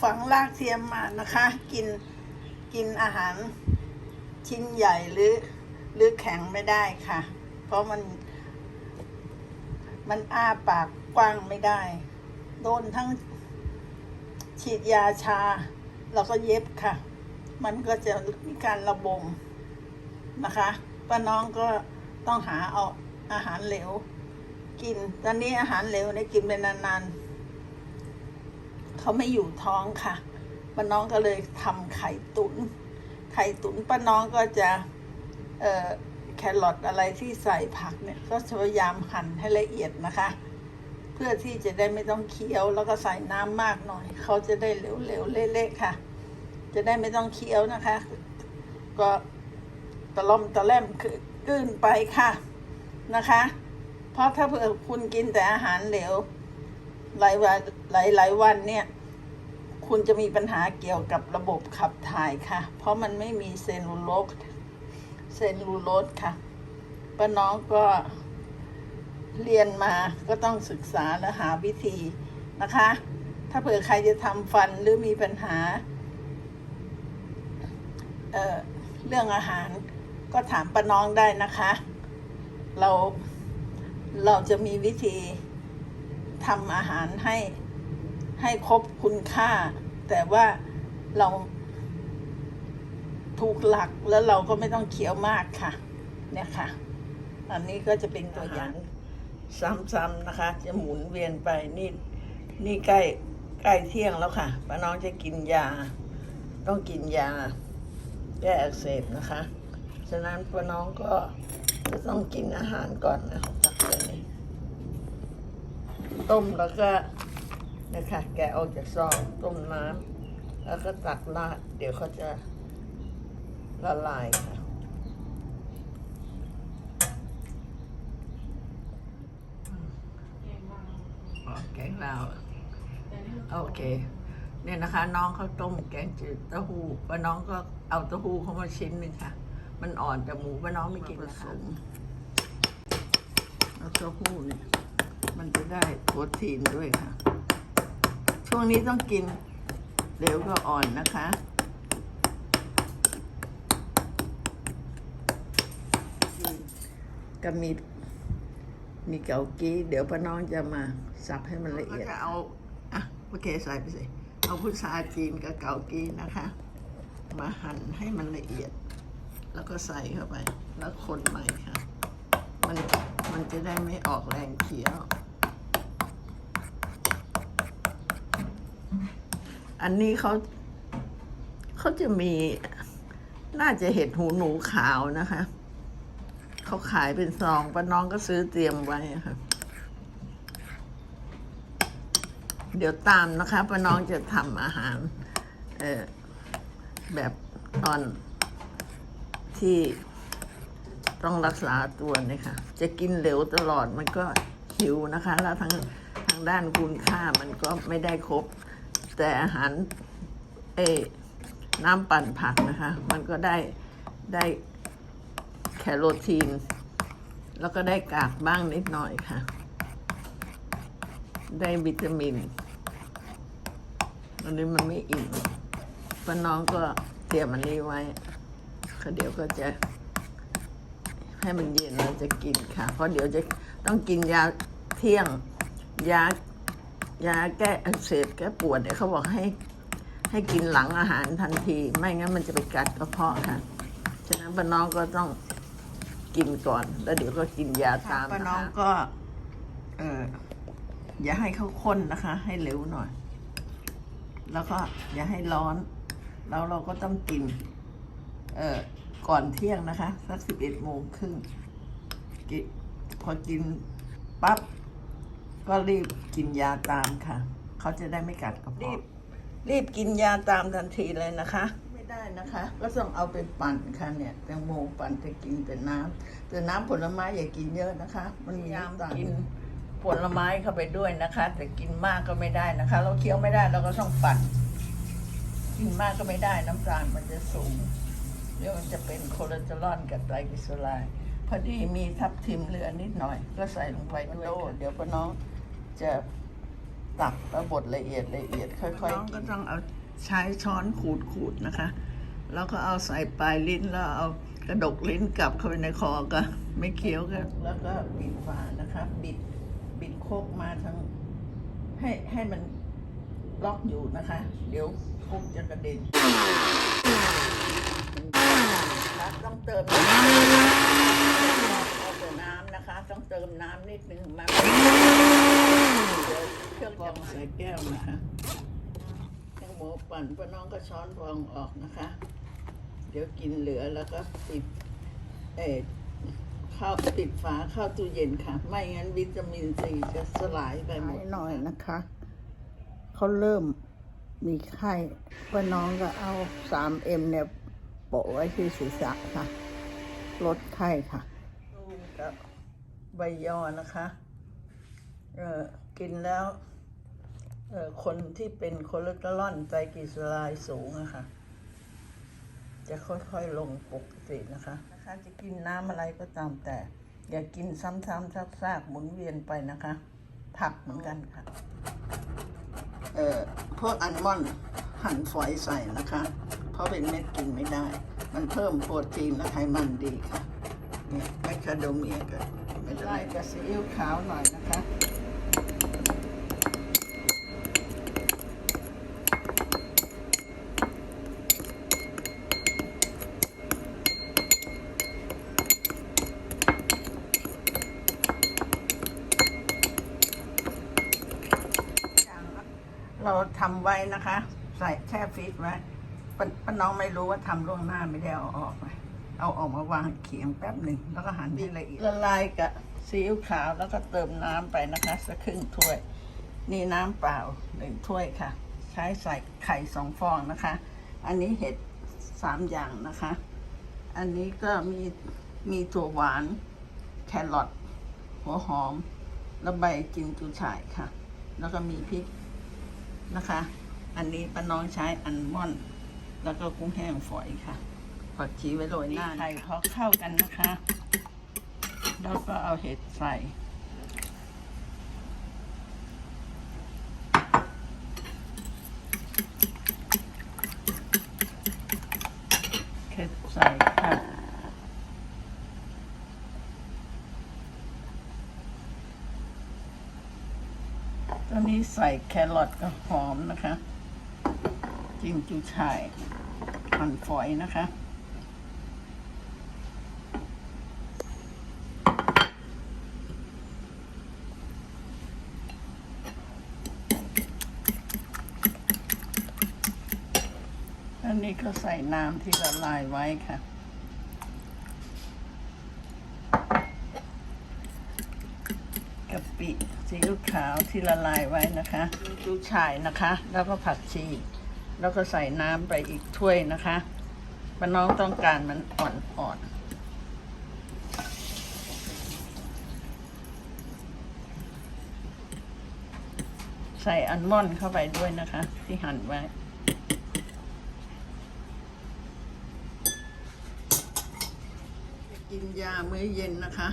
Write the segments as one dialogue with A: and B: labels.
A: ฝังรากเทียมมานะคะ กินกินอาหารชิ้นใหญ่หรือหรือแข็งไม่ได้ค่ะ เพราะมัน มันอ้าปากกว้างไม่ได้ โดนทั้งฉีดยาชา แล้วก็เย็บค่ะ มันก็จะมีการระบมนะคะป้าน้องก็ต้องหาเอาอาหารเหลว กิน ตอนนี้อาหารเหลวเนี่ยกินไปนานๆ เขาไม่อยู่ท้องค่ะป้าน้องก็เลยทำไข่ตุน๋นไข่ตุ๋นป้าน้องก็จะเอ่อแครอทอะไรที่ใส่ผักเนี่ย ก็พยายามหั่นให้ละเอียดนะคะ เพื่อที่จะได้ไม่ต้องเคี้ยวแล้วก็ใส่น้ำมากหน่อย เขาจะได้เหลวๆเละๆค่ะ จะได้ไม่ต้องเคี้ยวนะคะ ก็ตะล่อมตะแล่มคือกลืนไปค่ะนะคะ เพราะถ้าเผื่อคุณกินแต่อาหารเหลวหลายวันหลายหลายวันเนี่ย คุณจะมีปัญหาเกี่ยวกับระบบขับถ่ายค่ะ เพราะมันไม่มีเซลลูโลสเซลลูโลสค่ะป้าน้องก็เรียนมาก็ต้องศึกษาและหาวิธีนะคะ ถ้าเผื่อใครจะทำฟันหรือมีปัญหาเเรื่องอาหารก็ถามป้าน้องได้นะคะ เราเราจะมีวิธีทำอาหารให้ให้ครบคุณค่า แต่ว่าเราถูกหลักแล้วเราก็ไม่ต้องเคี้ยวมากค่ะ เนี่ยค่ะ อันนี้ก็จะเป็นตัวอย่างซ้ำๆนะคะ จะหมุนเวียนไปนี่นี่ใกล้ใกล้เที่ยงแล้วค่ะป้าน้องจะกินยา ต้องกินยาแก้อักเสบนะคะ ฉะนั้นป้าน้องก็จะต้องกินอาหารก่อนนะตักเลยนี่ต้มแล้วก็ นะคะแกะออกจากซองต้มน้ำแล้วก็ตักราดเดี๋ยวเขาจะละลายค่ะอ๋อแกงลาวโอเค เนี่ยนะคะ น้องเขาต้มแกงจืดเต้าหู้ป้าน้องก็เอาเต้าหู้เข้ามาชิ้นหนึ่งค่ะ มันอ่อนแต่หมูป้าน้องไม่กินนะคะแล้วเต้าหู้เนี่ยมันจะได้โปรตีนด้วยค่ะ ช่วงนี้ต้องกินเร็วก็อ่อนนะคะ ก็มีมีเกากี้เดี๋ยวป้าน้องจะมาสับให้มันละเอียดก็เอาอะโอเคใส่ไปสิเอาพุทราจีนกับเกากี้นะคะ มาหั่นให้มันละเอียด แล้วก็ใส่เข้าไป แล้วคนใหม่ค่ะ มันมันจะได้ไม่ออกแรงเคี้ยว อันนี้เขาเขาจะมีน่าจะเห็ดหูหนูขาวนะคะ เขาขายเป็นซองป้าน้องก็ซื้อเตรียมไว้ค่ะ เดี๋ยวตามนะคะป้าน้องจะทำอาหาร เออแบบตอนที่ต้องรักษาตัวเนี่ยค่ะ จะกินเหลวตลอดมันก็หิวนะคะ แล้วทางทางด้านคุณค่ามันก็ไม่ได้ครบ แต่อาหารเอน้ำปั่นผักนะคะ มันก็ได้ได้แคโรทีน แล้วก็ได้กากบ้างนิดหน่อยค่ะ ได้วิตามินอันนี้มันไม่อิ่มป้าน้องก็เตรียมอันนี้ไว้ก็เดี๋ยวก็จะ ให้มันเย็นเราจะกินค่ะ เพราะเดี๋ยวจะต้องกินยาเที่ยงยา ยาแก้อักเสบแก้ปวดเนี่ยเขาบอกให้ให้กินหลังอาหารทันที ไม่งั้นมันจะไปกัดกระเพาะค่ะ ฉะนั้นป้าน้องก็ต้องกินก่อน แล้วเดี๋ยวก็กินยาตามป้าน้องก็ เอออย่าให้เขาข้นนะคะ ให้เร็วหน่อย แล้วก็อย่าให้ร้อน แล้วเราก็ต้องกิน เออก่อนเที่ยงนะคะ สักสิบเอ็ดโมงครึ่งกิพอกินปั๊บ ก็รีบกินยาตามค่ะ เขาจะได้ไม่กัดกระเพาะรีบกินยาตามทันทีเลยนะคะ ไม่ได้นะคะ ก็ต้องเอาไปปั่นค่ะเนี่ยแตงโมปั่นจะกินแต่น้ำแต่น้ำผลไม้อย่ากินเยอะนะคะ มันมีน้ำตาลกินผลไม้เข้าไปด้วยนะคะ แต่กินมากก็ไม่ได้นะคะ เราเคี้ยวไม่ได้เราก็ต้องปั่น กินมากก็ไม่ได้น้ำตาลมันจะสูงเดี๋ยวมันจะเป็นคอเลสเตอรอลกับไตรกลีเซอไรด์พอดีมีทับทิมเหลือนิดหน่อย ก็ใส่ลงไปด้วยค่ะเดี๋ยวป้าน้อง จะตักแล้วบดละเอียดละเอียดค่อยๆน้องก็ต้องเอาใช้ช้อนขูดขูดๆนะคะ แล้วก็เอาใส่ปลายลิ้นแล้วเอากระดกลิ้นกลับเข้าไปในคอก็ไม่เคี้ยวก็แล้วก็บิดฝานะคะ บิดบิดโคกมาทั้ง ให้ให้มันล็อกอยู่นะคะ เดี๋ยวโคกจะกระเด็นครับต้องเติมน้ำเอาแต่น้ำนะคะ ต้อง เติมน้ำนิดนึงมาเดี๋ยวเครื่องจะใส่แก้วนะคะแตงโมปั่นป้าน้องก็ช้อนฟองออกนะคะ เดี๋ยวกินเหลือแล้วก็ปิดเออข้าวปิดฝาเข้าตู้เย็นค่ะ ไม่งั้นวิตามินซีจะสลายไปหมดหน่อยนะคะเขาเริ่มมีไข้ป้าน้องก็เอาสามเอ็มเนี่ยโปะไว้ที่ศีรษะค่ะ ลดไข้ค่ะ ใบยอนะคะเออกินแล้วเออคนที่เป็นคอเลสเตอรอลไตรกลีเซอไรด์สูงอะค่ะ จะค่อยๆลงปกตินะคะนะคะ จะกินน้ำอะไรก็ตามแต่ อย่ากินซ้ำๆซากๆหมุนเวียนไปนะคะ ผักเหมือนกันค่ะ เอ่อพวกอัลมอนด์หั่นฝอยใส่นะคะ เพราะเป็นเม็ดกินไม่ได้ มันเพิ่มโปรตีนและไขมันดีค่ะเนี่ยแมคคาโดเมียกั ไม่ได้กับซีอิ๊วขาวหน่อยนะคะเราทำไว้นะคะ ใส่แช่ฟรีซไว้ป้าน้องไม่รู้ว่าทำล่วงหน้าไม่ได้เอาออก เอาออกมาวางเขียงแป๊บหนึ่งแล้วก็หั่นให้ละเอียดละลายกับซีอิ๊วขาวแล้วก็เติมน้ำไปนะคะสักครึ่งถ้วย นี่น้ำเปล่าหนึ่งถ้วยค่ะ ใช้ใส่ไข่สองฟองนะคะ อันนี้เห็ดสามอย่างนะคะ อันนี้ก็มีมีถั่วหวานแครอทหัวหอมแล้วใบจินจูฉ่ายค่ะ แล้วก็มีพริกนะคะ อันนี้ป้าน้องใช้อัลมอนด์แล้วก็กุ้งแห้งฝอยค่ะ ผักชีไว้โรยหน้าไข่พอเข้ากันนะคะ แล้วก็เอาเห็ดใส่ เห็ดใส่ค่ะตอนนี้ใส่แครอทกับหอมนะคะ จิงจูช่ายหั่นฝอยนะคะ นี้ก็ใส่น้ำที่ละลายไว้ค่ะ กะปิซีอิ๊วขาวที่ละลายไว้นะคะจูฉ่ายนะคะ แล้วก็ผักชี แล้วก็ใส่น้ำไปอีกถ้วยนะคะป้าน้องต้องการมันอ่อนๆใส่อัลมอนด์เข้าไปด้วยนะคะ ที่หั่นไว้ กินยามื้อเย็นนะคะ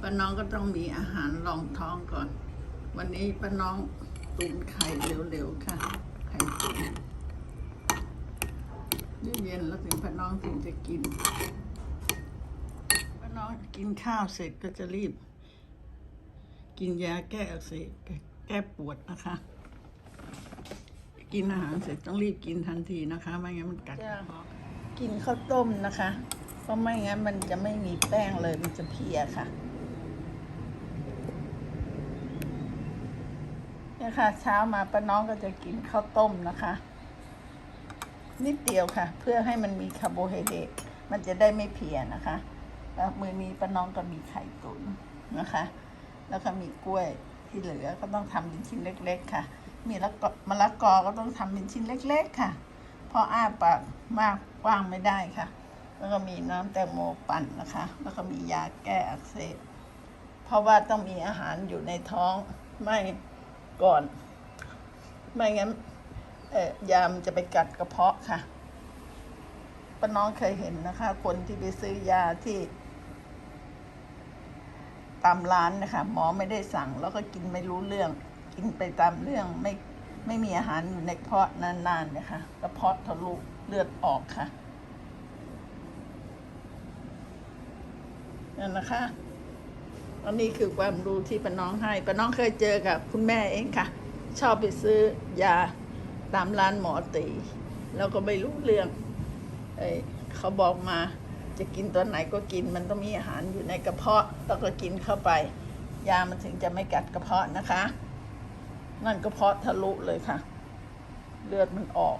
A: ป้าน้องก็ต้องมีอาหารรองท้องก่อน วันนี้ป้าน้องตุ๋นไข่เร็วๆค่ะ ไข่ตุ๋นเย็นๆแล้วถึงป้าน้องถึงจะกินป้าน้องกินข้าวเสร็จก็จะรีบ กินยาแก้อักเสบแก้ปวดนะคะ กินอาหารเสร็จต้องรีบกินทันทีนะคะ ไม่งั้นมันกัดกินข้าวต้มนะคะ เพราะไม่งั้นมันจะไม่มีแป้งเลยมันจะเพียค่ะเนี่ยค่ะ เช้ามาป้าน้องก็จะกินข้าวต้มนะคะ นิดเดียวค่ะ เพื่อให้มันมีคาร์โบไฮเดรตมันจะได้ไม่เพียนะคะแล้วมือนี้ป้าน้องก็มีไข่ตุ๋นนะคะ แล้วก็มีกล้วยที่เหลือก็ต้องทำเป็นชิ้นเล็ก ๆ ค่ะ มีละกอมะละกอก็ต้องทำเป็นชิ้นเล็ก ๆ ค่ะ เพราะอ้าปากมากกว้างไม่ได้ค่ะ แล้วก็มีน้ำแตงโมปั่นนะคะ แล้วก็มียาแก้อักเสบ เพราะว่าต้องมีอาหารอยู่ในท้องไม่ก่อน ไม่งั้นยามจะไปกัดกระเพาะค่ะป้าน้องเคยเห็นนะคะ คนที่ไปซื้อยาที่ตามร้านนะคะ หมอไม่ได้สั่งแล้วก็กินไม่รู้เรื่อง กินไปตามเรื่องไม่ไม่มีอาหารอยู่ในกระเพาะนานๆเนี่ยค่ะกระเพาะทะลุเลือดออกค่ะ นั่นนะคะอันนี้คือความรู้ที่ป้าน้องให้ป้าน้องเคยเจอกับคุณแม่เองค่ะ ชอบไปซื้อยาตามร้านหมอตีแล้วก็ไม่รู้เรื่องเอ้เขาบอกมาจะกินตัวไหนก็กินมันต้องมีอาหารอยู่ในกระเพาะแล้วก็กินเข้าไป ยามันถึงจะไม่กัดกระเพาะนะคะ นั่นกระเพาะทะลุเลยค่ะ เลือดมันออก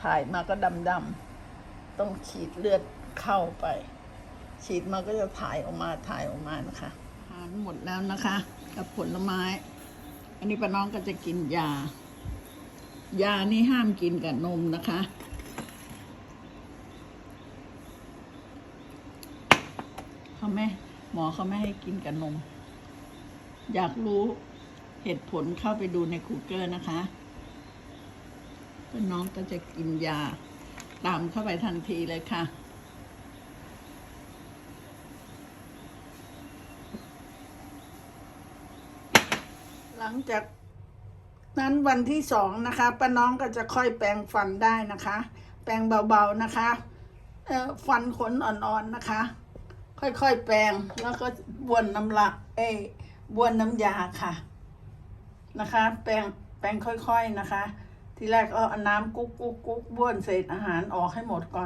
A: ถ่ายมาก็ดำๆต้องฉีดเลือดเข้าไป ฉีดมาก็จะถ่ายออกมาถ่ายออกมานะคะอาหารหมดแล้วนะคะ กับผลไม้ อันนี้ป้าน้องก็จะกินยา ยานี่ห้ามกินกับนมนะคะเขาไม่หมอเขาไม่ให้กินกับนม อยากรู้เหตุผลเข้าไปดูใน Google นะคะป้าน้องก็จะกินยาตามเข้าไปทันทีเลยค่ะ ลังจากนั้นวันที่สองนะคะป้าน้องก็จะค่อยแปรงฟันได้นะคะ แปรงเบาๆนะคะเอ่อฟันขนอ่อนๆนะคะ ค่อยๆแปรงแล้วก็บ้วนน้ำละเอ้บ้วนน้ำยาค่ะนะคะ แปรงแปรงค่อยๆนะคะ ทีแรกเอาน้ำกุ๊กกุ๊กกุ๊กบ้วนเศษอาหารออกให้หมดก่อน